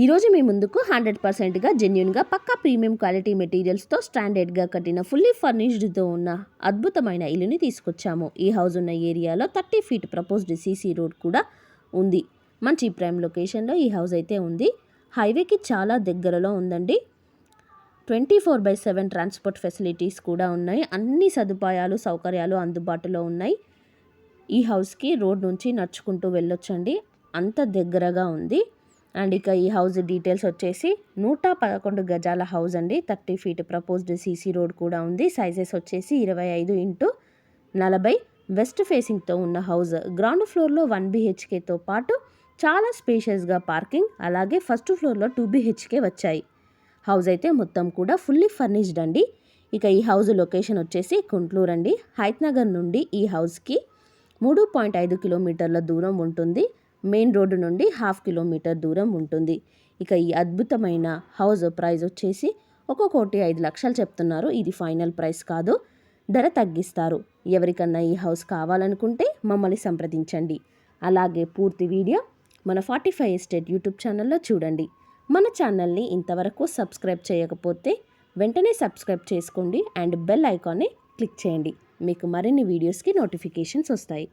ఈరోజు మీ ముందుకు హండ్రెడ్ పర్సెంట్గా జెన్యున్గా పక్కా ప్రీమియం క్వాలిటీ మెటీరియల్స్తో స్టాండర్డ్గా కట్టిన ఫుల్లీ ఫర్నిష్డ్తో ఉన్న అద్భుతమైన ఇల్లుని తీసుకొచ్చాము. ఈ హౌస్ ఉన్న ఏరియాలో thirty feet proposed CC road కూడా ఉంది. మంచి ప్రైమ్ లొకేషన్లో ఈ హౌస్ అయితే ఉంది. హైవేకి చాలా దగ్గరలో ఉందండి. Twenty four by seven transport facilities కూడా ఉన్నాయి. అన్ని సదుపాయాలు సౌకర్యాలు అందుబాటులో ఉన్నాయి. ఈ హౌస్కి రోడ్ నుంచి నడుచుకుంటూ వెళ్ళొచ్చండి. అంత దగ్గరగా ఉంది. అండ్ ఇక ఈ హౌస్ డీటెయిల్స్ వచ్చేసి నూట పదకొండు గజాల హౌస్ అండి. Thirty feet proposed CC road కూడా ఉంది. సైజెస్ వచ్చేసి ఇరవై ఐదు ఇంటూ నలభై. వెస్ట్ ఫేసింగ్తో ఉన్న హౌస్ గ్రౌండ్ ఫ్లోర్లో వన్ బీహెచ్కేతో పాటు చాలా స్పేషియస్గా పార్కింగ్ అలాగే ఫస్ట్ ఫ్లోర్లో టూ బీహెచ్కే వచ్చాయి. హౌస్ అయితే మొత్తం కూడా ఫుల్లీ ఫర్నిష్డ్ అండి. ఇక ఈ హౌస్ లొకేషన్ వచ్చేసి కుంట్లూరు అండి హైత్నగర్ నుండి ఈ హౌస్కి మూడు పాయింట్ ఐదు కిలోమీటర్ల దూరం ఉంటుంది. మెయిన్ రోడ్డు నుండి హాఫ్ కిలోమీటర్ దూరం ఉంటుంది. ఇక ఈ అద్భుతమైన హౌస్ ప్రైస్ వచ్చేసి ఒక కోటి ఐదు లక్షలు చెప్తున్నారు. ఇది ఫైనల్ ప్రైస్ కాదు ధర తగ్గిస్తారు. ఎవరికన్నా ఈ హౌస్ కావాలనుకుంటే మమ్మల్ని సంప్రదించండి. అలాగే పూర్తి వీడియో మన ఫార్టీ ఫైవ్ ఎస్టేట్ యూట్యూబ్ ఛానల్లో చూడండి. మన ఛానల్ని ఇంతవరకు సబ్స్క్రైబ్ చేయకపోతే వెంటనే సబ్స్క్రైబ్ చేసుకోండి అండ్ బెల్ ఐకాన్ని క్లిక్ చేయండి. మీకు మరిన్ని వీడియోస్కి నోటిఫికేషన్స్ వస్తాయి.